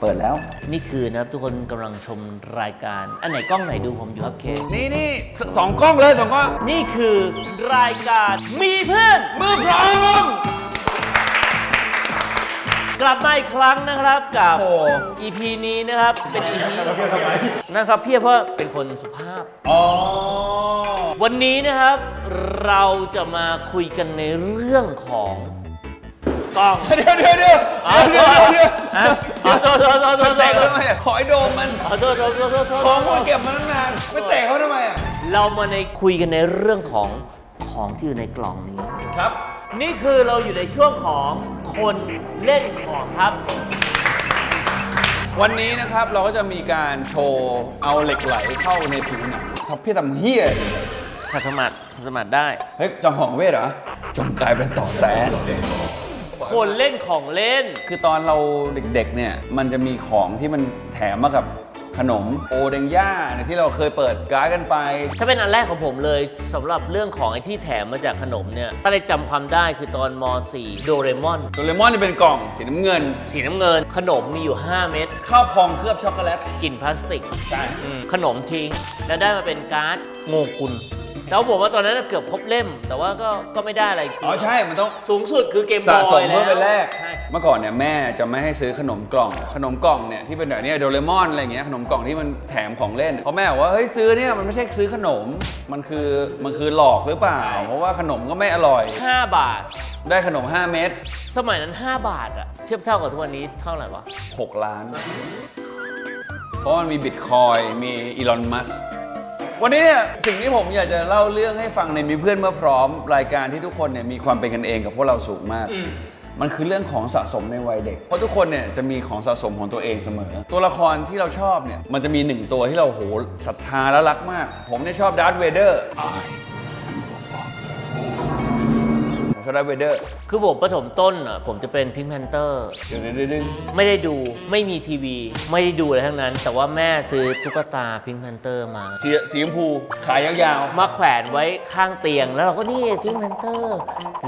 เปิดแล้ว นี่คือนะครับทุกคนกำลังชมรายการ อันไหนกล้องไหนดูผมอยู่ครับเค นี่นี่สสองกล้องเลยสองกล้องนี่คือรายการมีเพื่อน มือพร้อม กลับมาอีกครั้งนะครับกับ โอ้ EP นี้นะครับเป็น EP นะครับเพียเพราะเป็นคนสุภาพ อ๋อ วันนี้นะครับเราจะมาคุยกันในเรื่องของ กล้อง เดี๋ยวเดี๋ยวเดี๋ยวอ๋อเดี๋ยวเดี๋ยวเดี๋ยวอะอ๋อโทษโทษโทษโทมัษนโทแตกษเขาทำไมอะขอไอ้โดมมันขอโทษโทษโทษโทษโทษของมันเก็บมาตั้งนานไม่แตกเขาทำไมอะเรามาในคุยกันในเรื่องของของที่อยู่ในกล่องนี้ ครับ นี่คือเราอยู่ในช่วงของคนเล่นของครับ วันนี้นะครับเราก็จะมีการโชว์เอาเหล็กไหลเข้าในผิวหนังทับพี่ทำเฮียอยู่ขัดสมาธิขัดสมาธิได้ เฮ้ยจองของเวทเหรอจงกลายเป็นต่อแตน คนเล่นของเล่น คือตอนเราเด็กๆ เนี่ย มันจะมีของที่มันแถมมากับขนมโอเดงย่าเนี่ยที่เราเคยเปิดการ์ดกันไป ถ้าเป็นอันแรกของผมเลยสำหรับเรื่องของไอ้ที่แถมมาจากขนมเนี่ย ถ้าได้จำความได้คือตอนม .4 โดเรมอน โดเรมอนจะเป็นกล่องสีน้ำเงิน สีน้ำเงิน ขนมมีอยู่ 5 เม็ดข้าวพองเคลือบช็อกโกแลตกลิ่นพลาสติก ใช่ อืมขนมทิ้ง แล้วได้มาเป็นการ์ดโงกุล แล้วผมว่าตอนนั้นนะเกือบครบเล่ม แต่ว่าก็ก็ไม่ได้อะไรจริงอ๋อใช่ มันต้องสูงสุดคือเกมบสะอยสมแล้วเพื่อเป็นแรก ใช่ เมื่อก่อนเนี่ยแม่จะไม่ให้ซื้อขนมกล่อง ขนมกล่องเนี่ยที่เป็นแบบเนี้ยโดเรมอนอะไรอย่างเงี้ยขนมกล่องที่มันแถมของเล่นเพราะแม่บอกว่าเฮ้ยซื้อเนี่ยมันไม่ใช่ซื้อขนมมันคือมันคือหลอกหรือเปล่า เพราะว่าขนมก็ไม่อร่อย 5 บาท ได้ขนม 5 เม็ดสมัยนั้น 5 บาทอะเทียบเท่ากับทุกวันนี้เท่าไหร่วะ6ล้าน เพราะมันมีบิตคอยมีอีลอนมัส วันนี้เนี่ยสิ่งที่ผมอยากจะเล่าเรื่องให้ฟังในมีเพื่อนเมื่อพร้อมรายการที่ทุกคนเนี่ยมีความเป็นกันเองกับพวกเราสูงมาก มันคือเรื่องของสะสมในวัยเด็ก เพราะทุกคนเนี่ยจะมีของสะสมของตัวเองเสมอ ตัวละครที่เราชอบเนี่ยมันจะมีหนึ่งตัวที่เราโหศรัทธาและรักมาก ผมเนี่ยชอบดาร์ธเวเดอร์ผม ชอบดาร์ธเวเดอร์คือผมประถมต้นอะผมจะเป็นพิง k แพนเตอร์เดี๋ยวดึงดึงไม่ได้ดูไม่มีทีวี ไม่ได้ดูอะไรทั้งนั้น แต่ว่าแม่ซื้อตุ๊กตาพิง k แพนเตอร์มา สีสีชมพูขายยาวๆมาแขวนไว้ข้างเตียง แล้วเราก็นี่พิง k แพนเตอร์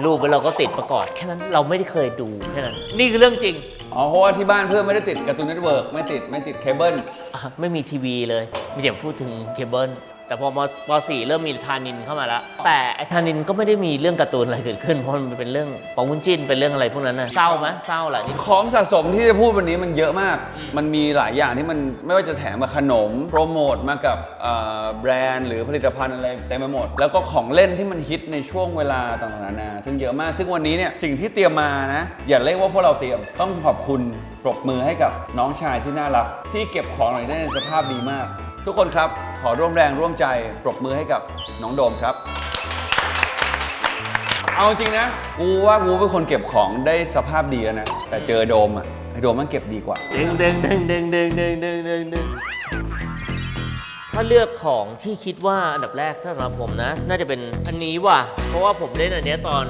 รูปเราก็ติดประกอบแค่นั้นเราไม่ได้เคยดูแค่นั้น นี่คือเรื่องจริงอ๋อเพราะว่าที่บ้านเพื่อนไม่ได้ติดการ์ตูนเน็ตเวิร์กไม่ติดไม่ติดเคเบิลอะไม่มีทีวีเลยมีแต่พูดถึงเคเบิล แต่พอมป .4 เริ่มมีทานินเข้ามาแล้ว แต่ไอ้ทานินก็ไม่ได้มีเรื่องการ์ตูนอะไรเกิดขึ้น เพราะมันเป็นเรื่องปองวุ้นจิ้นเป็นเรื่องอะไรพวกนั้นนะเศร้าไหมเศร้าแหละนี่ ของสะสมที่จะพูดวันนี้มันเยอะมาก มันมีหลายอย่างที่มันไม่ว่าจะแถมมาขนม โปรโมทมากับเอ่อแบรนด์หรือผลิตภัณฑ์อะไรเต็มไปหมด แล้วก็ของเล่นที่มันฮิตในช่วงเวลาต่างๆนานาซึ่งเยอะมาก ซึ่งวันนี้เนี่ยสิ่งที่เตรียมมานะ อย่าเรียกว่าพวกเราเตรียม ต้องขอบคุณปรบมือให้กับน้องชายที่น่ารักที่เก็บของเหล่านี้ได้ในสภาพดีมาก ทุกคนครับ ขอร่วมแรงร่วมใจปรบมือให้กับน้องโดมครับ เอาจริงนะ กูว่ากูเป็นคนเก็บของได้สภาพดีแล้วนะ แต่เจอโดมอะไอโดมมันเก็บดีกว่า เดึงดึงดึงดึงดึงดึงดึงดึงดึงถ้าเลือกของที่คิดว่าอันดับแรกสำหรับผมนะ น่าจะเป็นอันนี้ว่ะ เพราะว่าผมเล่นอันเนี้ยตอน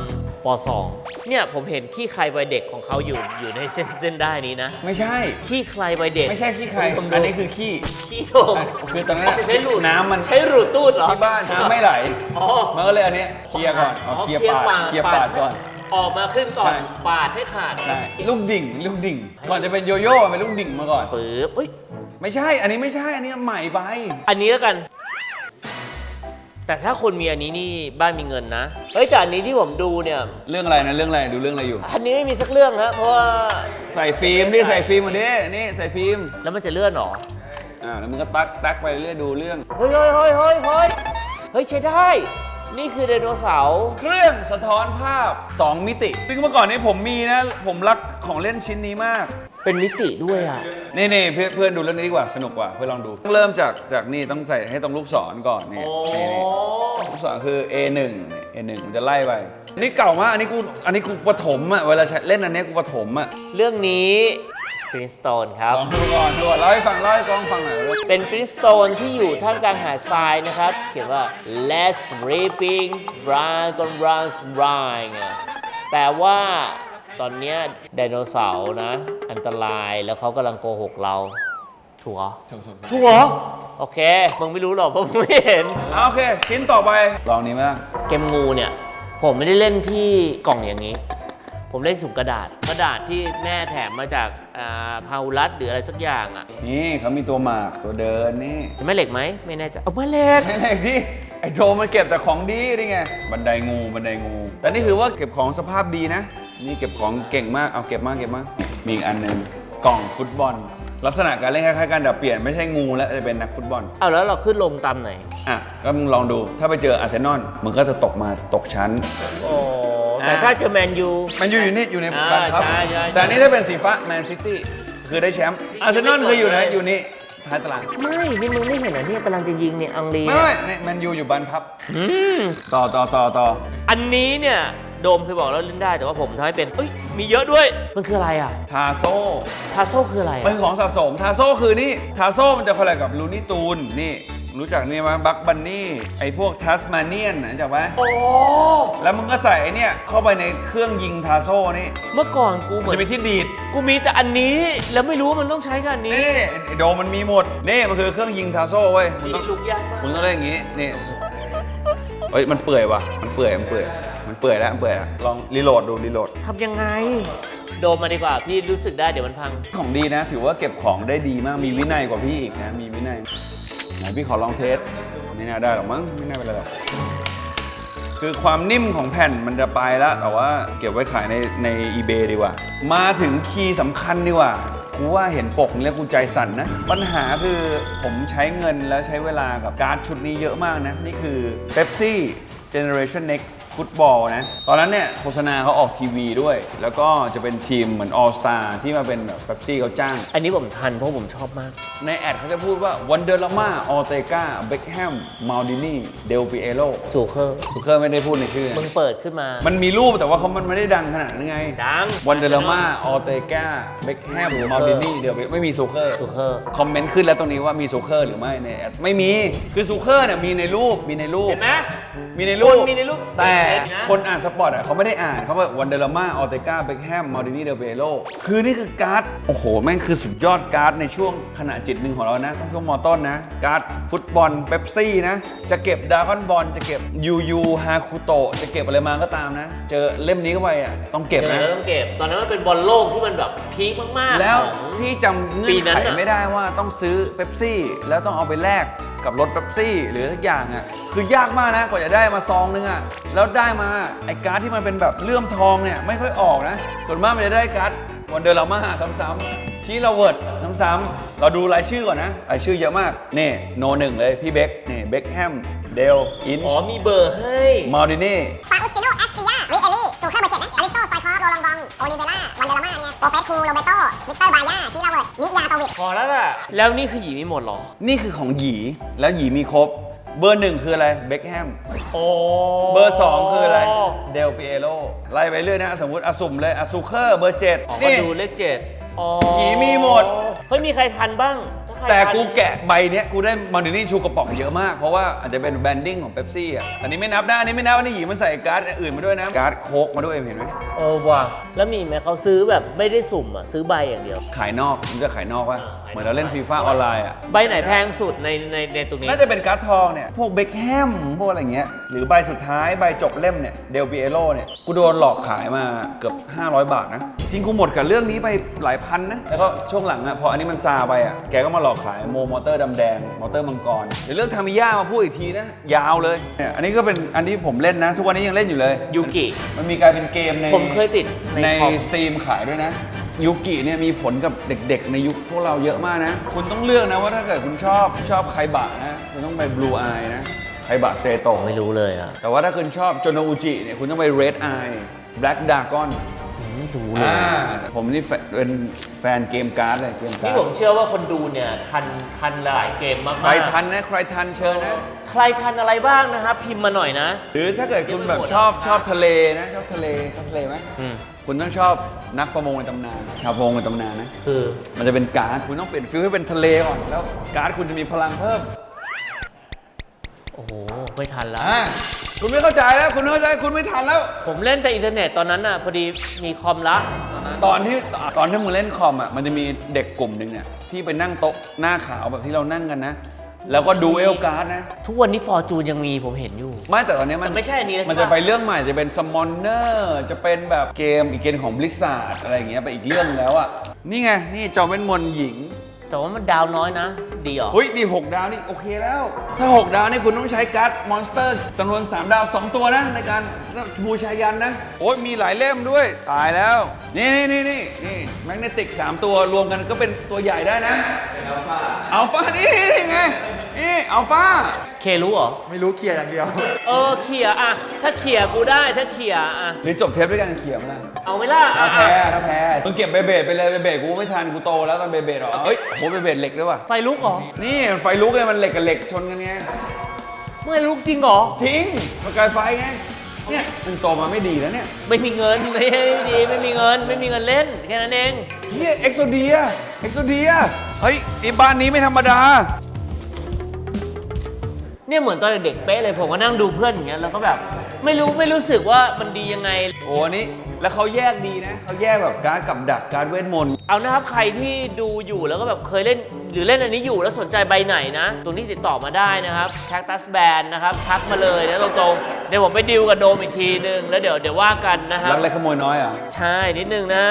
ป .2 เนี่ยผมเห็นขี้ใครวัยเด็กของเขาอยู่อยู่ในเส้นเส้นได้นี้นะไม่ใช่ ขี้ใครวัยเด็ก ไม่ใช่ขี้ใครผมดู อันนี้คือขี้ขี้โถงคือตอนนั้นอะใช้หลูดน้ำมันใช้หลูดตูดเหรอที่บ้านน้ำไม่ไหลอ๋อ มันก็เลยอันเนี้ยเคลียร์ก่อนเอาเคลียร์ปาดเคลียร์ปาดก่อน ออกมาขึ้นก่อน ใช่ ปาดให้ขาดใช่ลูกดิ่งลูกดิ่ง ก่อนจะเป็นโยโย่เป็นลูกดิ่งมาก่อน ฝืบเอ้ย ไม่ใช่ อันนี้ไม่ใช่ อันนี้ใหม่ไป อันนี้แล้วกัน แต่ถ้าคนมีอันนี้นี่บ้านมีเงินนะ เฮ้ยแต่อันนี้ที่ผมดูเนี่ย เรื่องอะไรนะเรื่องอะไรดูเรื่องอะไรอยู่ อันนี้ไม่มีสักเรื่องนะเพราะว่าใส่ฟิล์มนี่ใส่ฟิล์มมาดินี่ใส่ฟิล์มแล้วมันจะเลื่อนเหรออ่าแล้วมึงก็ตักตักไปเรื่อยดูเรื่อง เฮ้ยเฮ้ยเฮ้ยเฮ้ยเฮ้ยเฮ้ยใช้ได้ นี่คือไดโนเสาร์เครื่องสะท้อนภาพ 2 มิติ ซึ่งเมื่อก่อนนี้ผมมีนะ ผมรักของเล่นชิ้นนี้มาก เป็นมิติด้วยอะ นี่นี่เพื่อนเพื่อนดูเรื่องนี้ดีกว่าสนุกกว่าเพื่อนลองดูต้องเริ่มจากจากนี่ต้องใส่ให้ตรงลูกศรก่อนนี่นี่นี่ลูกศรคือ A1 นี่ A1 มันจะไล่ไปอันนี้เก่ามากอันนี้กูอันนี้กูประถมอะเวลาใช้เล่นอันเนี้ยกูประถมอะเรื่องนี้ ฟินสโตนครับ ลองดูก่อนดูก่อนเล่าให้ฟังเล่าให้กล้องฟังหน่อยว่าเป็นฟินสโตนที่อยู่ท่ามกลางหาดทรายนะครับ เขียนว่า let's sleeping dragon runs right ไงแปลว่าตอนเนี้ยไดโนเสาร์นะ อันตรายแล้วเขากำลังโกหกเรา ถูกเหรอถูกเหรอโอเค มึงไม่รู้หรอกเพราะมึงไม่เห็น อะโอเค ชิ้นต่อไป ลองนี้ไหมล่ะ เกมงูเนี่ย ผมไม่ได้เล่นที่กล่องอย่างนี้ ผมเล่นถุงกระดาษ กระดาษที่แม่แถมมาจากอ่าพาหุรัตหรืออะไรสักอย่างอะนี่เขามีตัวหมากตัวเดินนี่แม่เหล็กไหมไม่แน่ใจเอาแม่เหล็กไอ้ที่ไอ้โจมันเก็บแต่ของดีนี่ไงบันไดงูบันไดงู แต่นี่คือว่าเก็บของสภาพดีนะ นี่เก็บของเก่งมากเอาเก็บมากเก็บมากมีอีกอันหนึ่งกล่องฟุตบอล ลักษณะการเล่นคล้ายๆกันแต่เปลี่ยนไม่ใช่งูแล้วจะเป็นนักฟุตบอล เอาแล้วเราขึ้นลงตามไหนอะก็มึงลองดูถ้าไปเจออาร์เซนอลมึงก็จะตกมาตกชั้น โอ้ แต่ถ้าเจอแมนยูมันอยู่อยู่นี่อยู่ในอ่าบ้านครับใช่ใช่ แต่อันนี้ถ้าเป็นสีฟ้าแมนซิตี้คือได้แชมป์อาร์เซนอลคืออยู่ไหนอยู่นี่ท้ายตารางไม่นี่มึงไม่เห็นเหรอเนี่ยกำลังจะยิงเนี่ยอังรีไม่ไม่แมนยูอยู่บ้านพับ อืมต่อต่อต่อต่ออันนี้เนี่ยโดมเคยบอกแล้วเล่นได้แต่ว่าผมทำให้เป็นเอ้ยมีเยอะด้วย มันคืออะไรอะทาโซ่ทาโซ่คืออะไรมันอะคือของสะสม ทาโซ่คือนี่ ทาโซ่มันจะคอลแลบกับลูนี่ตูนนี่ รู้จักนี่ไหมบักบันนี่ไอพวกทัสมาเนียนนะรู้จักไหมโอ้ แล้วมึงก็ใส่ไอเนี่ยเข้าไปในเครื่องยิงทาโซ่นี่เมื่อก่อนกูเหมัมืนอนจะมีที่ดีด กูมีแต่อันนี้แล้วไม่รู้ว่ามันต้องใช้กับอันนี้นี่ไอโดมมันมีหมด นี่มันคือเครื่องยิงทาโซ่เว้ยมึงนี่ต้องลูกยากมากมึงต้องเล่นอย่างงี้ นี่เฮ้ยมันเปื่อยว่ะ มันเปื่อย มันเปื่อย มันเปื่อยแล้วมันเปื่อยแล้วลองรีโหลดดูรีโหลด ทำยังไง โดมมาดีกว่าพี่รู้สึกได้เดี๋ยวมันพัง ของดีนะ ถือว่าเก็บของได้ดีมาก มีวินัยกว่าพี่อีกนะ มีวินัย ไหนพี่ขอลองเทสไม่น่าได้หรอกมั้งไม่น่าเป็นไรหรอกคือความนิ่มของแผ่นมันจะไปแล้ว แต่ว่าเก็บไว้ขายในใน eBay ดีกว่า มาถึงคีย์สำคัญดีกว่ากูว่าเห็นปกแล้วกูใจสั่นนะ ปัญหาคือผมใช้เงินแล้วใช้เวลากับการ์ดชุดนี้เยอะมากนะ นี่คือ Pepsi Generation Next ฟุตบอลนะ ตอนนั้นเนี่ยโฆษณาเขาออกทีวีด้วย แล้วก็จะเป็นทีมเหมือน All Star ที่มาเป็นแบบเ e ปซี่เขาจ้าง อันนี้ผมทันเพราะผมชอบมาก ในแอดเขาจะพูดว่าวันเดอร์ลาม่าออเตกาเบคแฮมมาลดินีเดลปิเอโลจูเคอร์สุเคอร์ไม่ได้พูดในชื่อมึงเปิดขึ้นมา มันมีรูปแต่ว่าเขามันไม่ได้ดังขนาดนั้นไงดังวันเดอร์ลาม่าออเตกาเบคแฮมมาลดินีเดลไม่มีสุเคอร์จูเคอร์คอมเมนต์ขึ้นแล้วตรงนี้ว่ามีสุเคอร์หรือไม่ในแอดไม่มีคือสุเคอร์เนี่ยมีในรูปมีในรูปเห็นไหม มีในรูปคนมีในรูปแต่เห็นนะคนอ่านสปอร์ตอะเขาไม่ได้อ่านเขาบอกวันเดอร์ลาม่าออเตกาเบคแฮมมาลดินีเดลเปโลคือนี่คือการ์ด โอ้โห แม่งคือสุดยอดการ์ดในช่วงขณะจิตหนึ่งของเรานะต้องช่วงมอต้นนะ การ์ดฟุตบอลเ e ปซี่นะ จะเก็บดากอนบอลจะเก็บยูยูฮาคุโตะจะเก็บอะไรมาก็ตามนะ เจอเล่มนี้เข้าไปอะต้องเก็บเดี๋ยวนะเราต้องเก็บ ตอนนั้นมันเป็นบอลโลกที่มันแบบพีคมากๆแล้วของ พี่จำเงื่ปีอนนั้นไขน่ะ ไม่ได้ว่าต้องซื้อเ e ปซี่ แล้วต้องเอาไปแลก กับรถเ e ปซี่หรือสักอย่างอะคือยากมากนะกว่าจะได้มาซองนึงอะแล้วได้มาไอ้การ์ดที่มันเป็นแบบเลื่อมทองเนี่ยไม่ค่อยออกนะส่วนมากมันจะได้การ์ดวันเดอร์ลาม่าซ้ำๆชี้เราเวิร์ดซ้ำๆเราดูรายชื่อก่อนนะรายชื่อเยอะมากนี่โนหนึ่งเลยพี่เบคนี่เบคแฮมเดลอินอ๋อมีเบอร์ให้มาดินี่ฟาอุสติโนแอสเซียริเอลี่สูเคอร์เโปเปสคูโรเบโตวิกเตอร์บายาชิลาเวิร์ดมิยาโตวิดพอแล้วล่ะแล้วนี่คือหยีมีหมดเหรอ นี่คือของหยีแล้วหยีมีครบ เบอร์หนึ่งคืออะไรเบคแฮมโอ้เบอร์2คืออะไรเดลปิเอโลไล่ไปเรื่อยนะสมมติอสุ่มเลยอซูเคอร์เบอร์7อ๋อก็นี่ดูเลขเจ็ดอ๋อหยีมีหมดเฮ้ยมีใครทันบ้างถ้าใคร แต่ทันกูแกะใบเนี้ยกูได้มาดินี่ชูกระป๋องเยอะมาก เพราะว่าอาจจะเป็นแบรนดิ้งของเ e ปซี่อะ อันนี้ไม่นับนะอันนี้ไม่นับอันนี้หยีมันใส่การ์ดอื่นมาด้วยนะ การ์ดโค้กมาด้วยเห็นไหมเออว่ะแล้วมีไหมเขาซื้อแบบไม่ได้สุ่มอะซื้อใบอย่างเดียว ขายนอกมันจะขายนอกป่ะ อ่าขายนอกเหมือนเราเล่นฟีฟ่าออนไลน์อะ ใบไหนแพงสุดในในในตรงนี้ น่าจะเป็นการ์ดทองเนี่ย พวกเบคแฮม พวกอะไรเงี้ย หรือใบสุดท้ายใบจบเล่มเนี่ย เดลปิเอโลเนี่ย กูโดนหลอกขายมาเกือบ 500 บาทนะ จริงกูหมดกับเรื่องนี้ไปหลายพันนะ แล้วก็ช่วงหลังอะพออันนี้มันซาไปอะแกก็มาหลอกขายโมมอเตอร์ดำแดง มอเตอร์มังกรเดี๋ยวเรื่องทามิยามาพูดอีกทีนะ ยาวเลย เนี่ย อันนี้ก็เป็นอันที่ผมเล่นนะ ทุกวันนี้ยังเล่นอยู่เลย ยูกิ มันมีกลายเป็นเกมในผมเคยติดในในคอม สตรีมขายด้วยนะ ยูกิเนี่ยมีผลกับเด็กๆ ในยุคพวกเราเยอะมากนะ คุณต้องเลือกนะว่าถ้าเกิดคุณชอบชอบไคบะนะ คุณต้องไปบลูอายนะไคบะเซโตะไม่รู้เลยอะ แต่ว่าถ้าคุณชอบโจโนอุจิเนี่ยคุณต้องไปเรดอายแบล็กดากอนไม่ รู้เลย อ่าผมนี่แฟนเป็นแฟนเกมการ์ดเลยเกมการ์นี่ดผมเชื่อว่าคนดูเนี่ยทันทันหลายเกมมากๆใครทันนะใครทันเชิญนะ ใครทันอะไรบ้างนะครับ พิมพ์มาหน่อยนะ หรือถ้าเกิดคุณแบบชอบชอบทะเลนะชอบทะเลชอบทะเลไหมอืมคุณต้องชอบนักประมงในตำนานชาวประมงในตำนานนะ คือ มันจะเป็นการ์ดคุณต้องเปลี่ยนฟิลให้เป็นทะเลก่อน แล้วการ์ดคุณจะมีพลังเพิ่ม โอ้โหไม่ทันแล้ว อ่าคุณไม่เข้าใจแล้ว คุณไม่เข้าใจคุณไม่ทันแล้ว ผมเล่นแต่อินเทอร์เน็ตตอนนั้นน่ะพอดีมีคอมละ ตอนที่ตอนที่มึงเล่นคอมอะมันจะมีเด็กกลุ่มหนึ่งเนี่ยที่ไปนั่งโต๊ะหน้าขาวแบบที่เรานั่งกันนะ แล้วก็ดูเอลการ์ดนะ ทุกวันนี้ฟอร์จูนยังมีผมเห็นอยู่ ไม่แต่ตอนนี้มันแต่ไม่ใช่อันนี้แล้วมันใช่จะปะไปเรื่องใหม่จะเป็นสมอนเนอร์จะเป็นแบบเกมอีกเกมของบลิซ a r d อะไรอย่างเงี้ยไปอีกเรื่องแล้วอะนี่ไงนี่จอมเวทมนต์หญิง แต่ว่ามันดาวน้อยนะ ดีเหรอ เฮ้ยนี่6ดาวนี่โอเคแล้ว ถ้า 6 ดาวนี่คุณต้องใช้การ์ดมอนสเตอร์จำนวน 3 ดาว 2 ตัวนะ ในการบูชายันนะ โอ้ยมีหลายเล่มด้วย ตายแล้ว นี่นี่นี่นี่นี่แมกเนติก 3 ตัวรวมกันก็เป็นตัวใหญ่ได้นะอัลฟานี่นี่ไง นี่อัลฟาเครู้เหรอ ไม่รู้เคลียร์อย่างเดียว เออเขี่ยอะถ้าเขี่ยกูได้ถ้าเขี่ยอะหรือจบเทปด้วยกันเขียมนะเอาไหม่ล่ะอะถ้าแพ้อะถ้าแพ้มึงเก็บเบเบดไปเลยเบเบดกูไม่ทันกูโตแล้วตอนเบเบดหรอเฮ้ยโหเบเบดเหล็กด้วยว่ะไฟลุกเหรอ นี่ไฟลุกไงมันเหล็กกับเหล็กชนกันไงไม่ลุกจริงเหรอจริงประกายไฟไงเนี่ยมึงโตมาไม่ดีแล้วเนี่ยไม่มีเงินไม่ดีไม่มีเงินไม่มีเงินเล่นแค่นั้นเองเฮียเอ็กโซเดียเอ็กโซเดียเฮ้ยไอ้บ้านนี้ไม่ธรรมดา เนี่ยเหมือนตอนเด็กๆเป๊ะเลยผมก็นั่งดูเพื่อนอย่างเงี้ยแล้วก็แบบไม่รู้ไม่รู้สึกว่ามันดียังไง โอ้อันนี้แล้วเขาแยกดีนะเขาแยกแบบการดกับดักการดเวทมนต์เอานะครับใครที่ดูอยู่แล้วก็แบบเคยเล่น หรือเล่นอันนี้อยู่แล้วสนใจใบไหนนะ ตรงนี้ติดต่อมาได้นะครับ Cactus Band นะครับทักมาเลยนะตรงๆ เดี๋ยวผมไปดิวกับโดมอีกทีนึง แล้วเดี๋ยวเดี๋ยวว่ากันนะครับ รักเล็กขโมยน้อยอะ ใช่นิดนึงนะ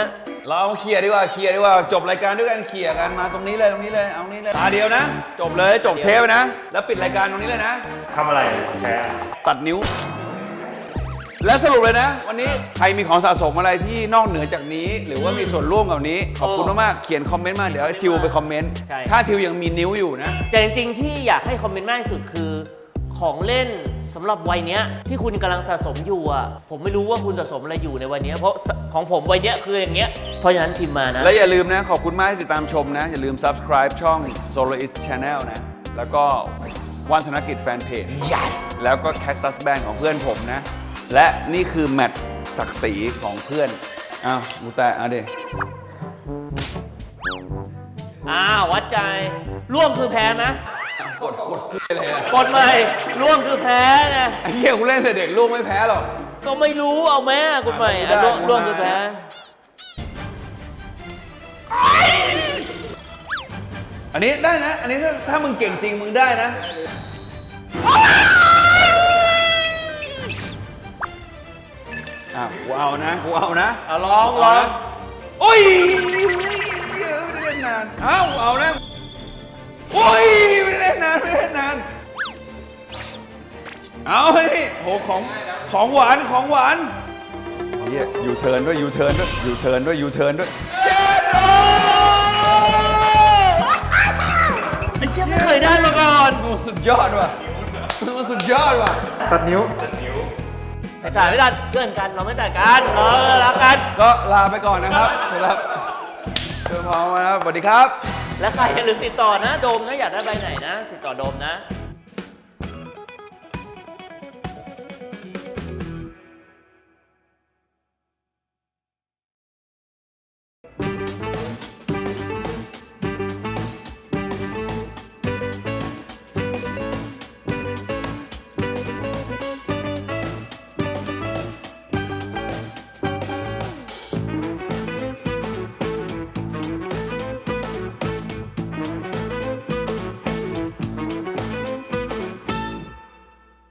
เราเอามาเคลียร์ดีกว่าเคลียร์ดีกว่าจบรายการด้วยกันเคลียร์กันมาตรงนี้เลยตรงนี้เลยเอานี้เลยตาเดียวนะ จบเลยจบเทปนะ แล้วปิดรายการตรงนี้เลยนะ ทำอะไรแพ้ตัดนิ้ว และสรุปเลยนะ วันนี้ใครมีของสะสมอะไรที่นอกเหนือจากนี้ หรือว่ามีส่วนร่วมกับนี้ ขอบคุณมากๆเขียนคอมเมนต์มาเดี๋ยวให้ทิวไปคอมเมนต์ใช่ ถ้าทิวยังมีนิ้วอยู่นะ แต่จริงๆที่อยากให้คอมเมนต์มากที่สุดคือของเล่น สำหรับวัยเนี้ยที่คุณกำลังสะสมอยู่อะผมไม่รู้ว่าคุณสะสมอะไรอยู่ในวันเนี้ยเพราะของผมวัยเนี้ยคืออย่างเงี้ยเพราะฉะนั้นพิมพ์มานะ และอย่าลืมนะ ขอบคุณมากที่ติดตามชมนะ อย่าลืม subscribe ช่อง Soloist Channel นะ แล้วก็วันธนกิจแฟนเพจ yes แล้วก็ Cactus Band ของเพื่อนผมนะ และนี่คือแมตช์ศักดิ์ศรีของเพื่อนอ้าวมูแต่เอาเดอ้าววัดใจร่วมคือแพ้นะ กดกดคุยเลยอะกดใหม่ร่วมคือแพ้นะไอ้เหี้ยกูเล่นแต่เด็กลูกไม่แพ้หรอก ก็ไม่รู้เอาแม่กดใหม่ไม่อะได้ร่วมไม่ได้ร่วมคือแพ้อันนี้ได้นะ อันนี้ถ้าถ้ามึงเก่งจริงมึงได้นะ อะกูเอานะกูเอานะเอาลองลองโอ้ยไม่ได้เล่นนานเอ้าเอานะ โอ้ยไม่ได้เล่ นนานไม่ได้เล่นนาน เอานี่โหของของหวานของหวานเฮียยูเทิร์นด้วยยูเทิร์นด้วยยูเทิร์นด้วยยูเทิร์นด้วยเย้โอ้ไอ้เชี่ยไม่เคยได้มาก่อนมันสุดยอดว่ะมันสุดยอดว่ะตัดนิ้วไม่ตัดไม่ตัดเพื่อนกันเราไม่ตัดกันเรารักกัน ก็ลาไปก่อนนะครับสำหรับเพื่อนพร้อมนะครับสวัสดีครับ และใครอย่าลืมติดต่อนะ โดมนะ อยากได้ใบไหนนะ ติดต่อโดมนะ